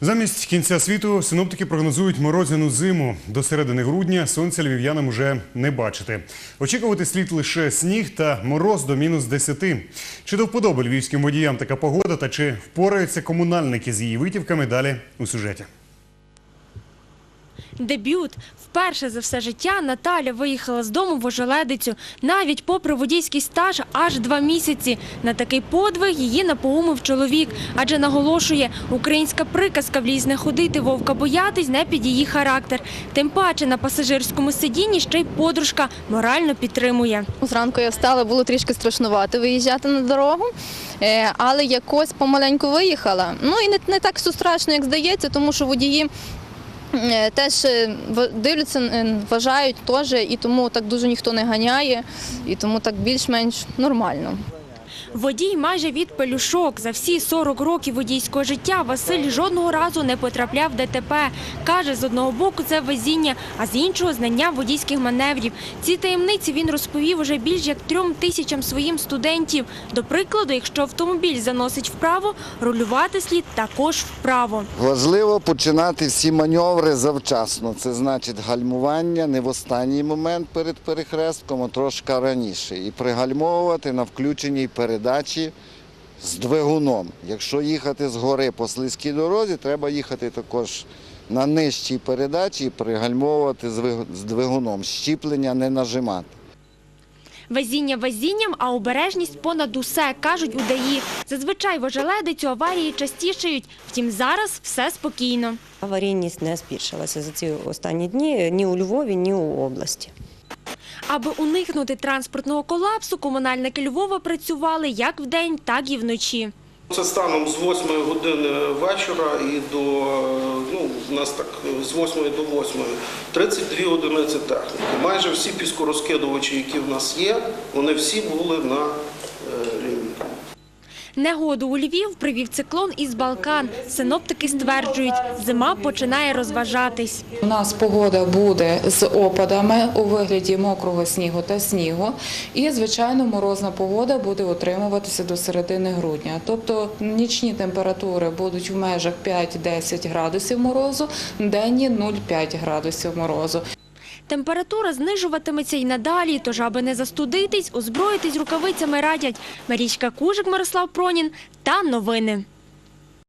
Замість кінця світу синоптики прогнозують морозяну зиму. До середини грудня сонця львів'янам уже не бачити. Очікувати слід лише сніг та мороз до мінус 10. Чи до вподоби львівським водіям така погода та чи впораються комунальники з її витівками далі у сюжеті. Дебют. Вперше за все життя Наталя виїхала з дому в ожеледицю. Навіть попри водійський стаж аж два місяці. На такий подвиг її напоумив чоловік. Адже наголошує, українська приказка в ліс не ходити, вовка боятись не під її характер. Тим паче на пасажирському сидінні ще й подружка морально підтримує. Зранку я встала, було трішки страшнувати виїжджати на дорогу, е, але якось помаленьку виїхала. Ну і не, так все страшно, як здається, тому що водії теж е, дивляться, е, вважають теж, і тому так дуже ніхто не ганяє, і тому так більш-менш нормально. Водій майже від пелюшок. За всі 40 років водійського життя Василь жодного разу не потрапляв в ДТП. Каже, з одного боку це везіння, а з іншого знання водійських маневрів. Ці таємниці він розповів уже більш як трьом тисячам своїм студентів. До прикладу, якщо автомобіль заносить вправо, рулювати слід також вправо. Важливо починати всі маневри завчасно. Це значить гальмування не в останній момент перед перехрестком, а трошки раніше. І пригальмовувати на включеній передачі з двигуном. Якщо їхати з гори по слизькій дорозі, треба їхати також на нижчій передачі і пригальмовувати з виг- з двигуном. Щіплення не нажимати. Везіння везінням, а обережність понад усе, кажуть у ДАІ. Зазвичай в ожеледицю аварії частішають, втім зараз все спокійно. Аварійність не збільшилася за ці останні дні ні у Львові, ні у області. Аби уникнути транспортного колапсу, комунальники Львова працювали як вдень, так і вночі. Це станом з 8 години вечора і до ну, у нас так з 8 до 8 32 одиниці техніки. Майже всі піскорозкидувачі, які в нас є, вони всі були на е, лінії. Негоду у Львів привів циклон із Балкан. Синоптики стверджують, зима починає розважатись. У нас погода буде з опадами у вигляді мокрого снігу та снігу. І, звичайно, морозна погода буде утримуватися до середини грудня. Тобто нічні температури будуть в межах 5-10 градусів морозу, денні 0,5 градусів морозу. Температура знижуватиметься й надалі, тож, аби не застудитись, озброїтись рукавицями радять. Марічка Кужик, Мирослав Пронін та новини.